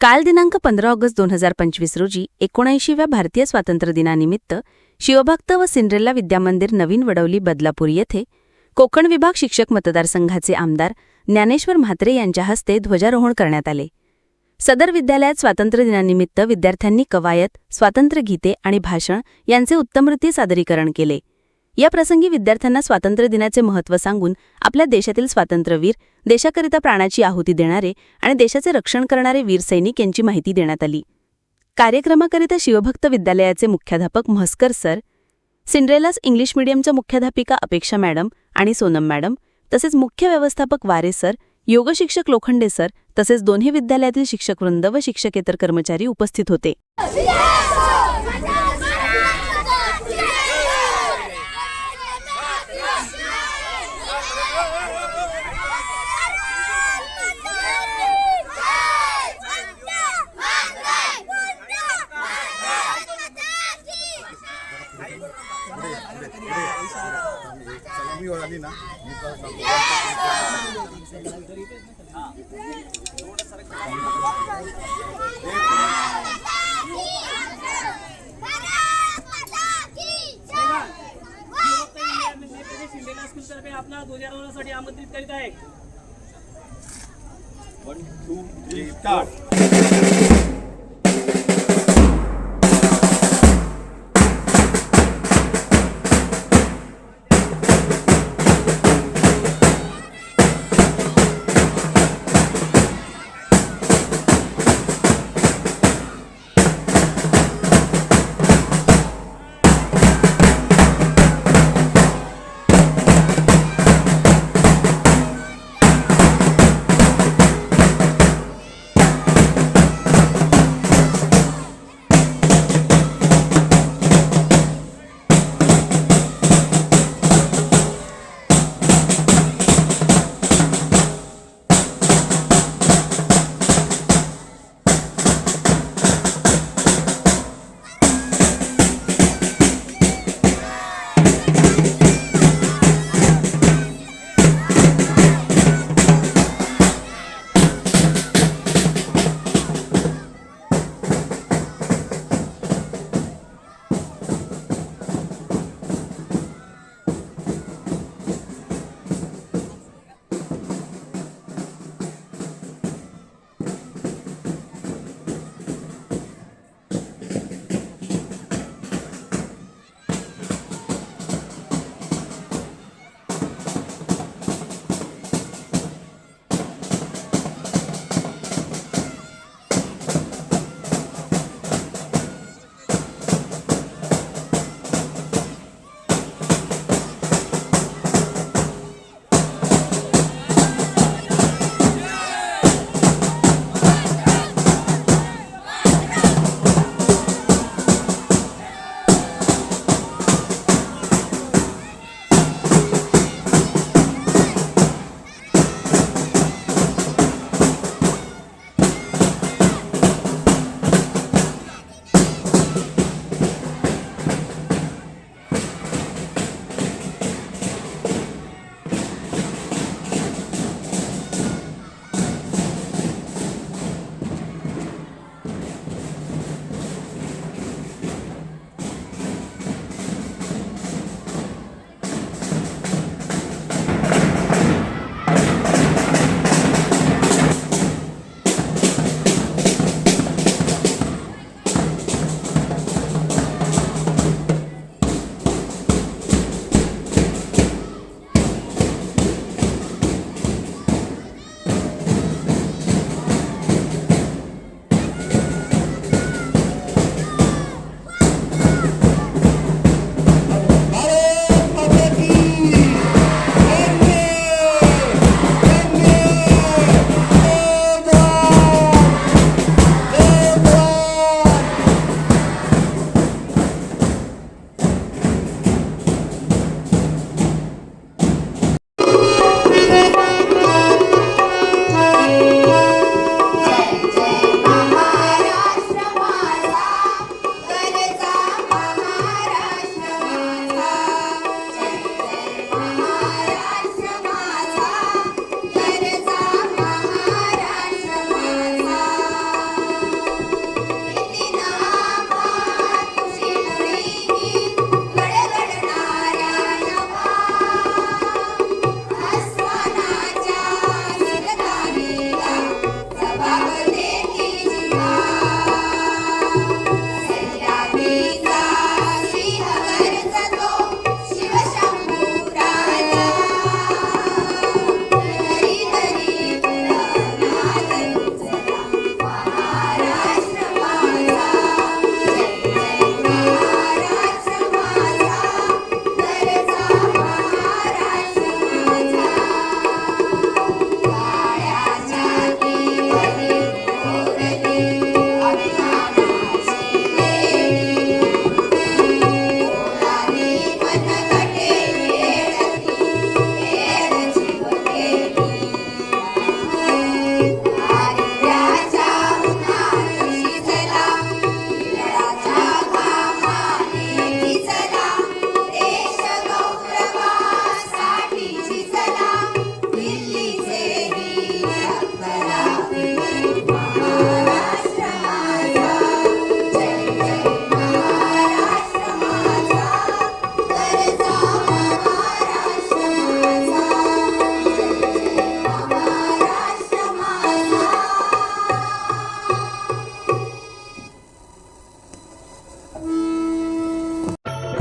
काल दिनांक पंधरा ऑगस्ट दोन हजार पंचवीस रोजी एकोणऐंशीव्या भारतीय स्वातंत्र्य दिनानिमित्त शिवभक्त व सिंड्रेला विद्यामंदिर नवीन वडवली बदलापूर येथे कोकण विभाग शिक्षक मतदारसंघाचे आमदार ज्ञानेश्वर म्हात्रे यांच्या हस्ते ध्वजारोहण करण्यात आले. सदर विद्यालयात स्वातंत्र्य दिनानिमित्त विद्यार्थ्यांनी कवायत स्वातंत्र्य गीते आणि भाषण यांचे उत्तमरिती सादरीकरण केले. या प्रसंगी विद्यार्थ्यांना स्वातंत्र्य दिनाचे महत्त्व सांगून आपल्या देशातील स्वातंत्र्यवीर देशाकरिता प्राणाची आहुती देणारे आणि देशाचे रक्षण करणारे वीर सैनिक यांची माहिती देण्यात आली. कार्यक्रमाकरिता शिवभक्त विद्यालयाचे मुख्याध्यापक म्हस्कर सर सिंड्रेलास इंग्लिश मीडियमच्या मुख्याध्यापिका अपेक्षा मॅडम आणि सोनम मॅडम तसेच मुख्य व्यवस्थापक वारे सर योगशिक्षक लोखंडे सर तसेच दोन्ही विद्यालयातील शिक्षकवृंद व शिक्षकेतर कर्मचारी उपस्थित होते. ना? आपला ध्वजारोहणासाठी आमंत्रित करीत आहे वन टू थ्री स्टार्ट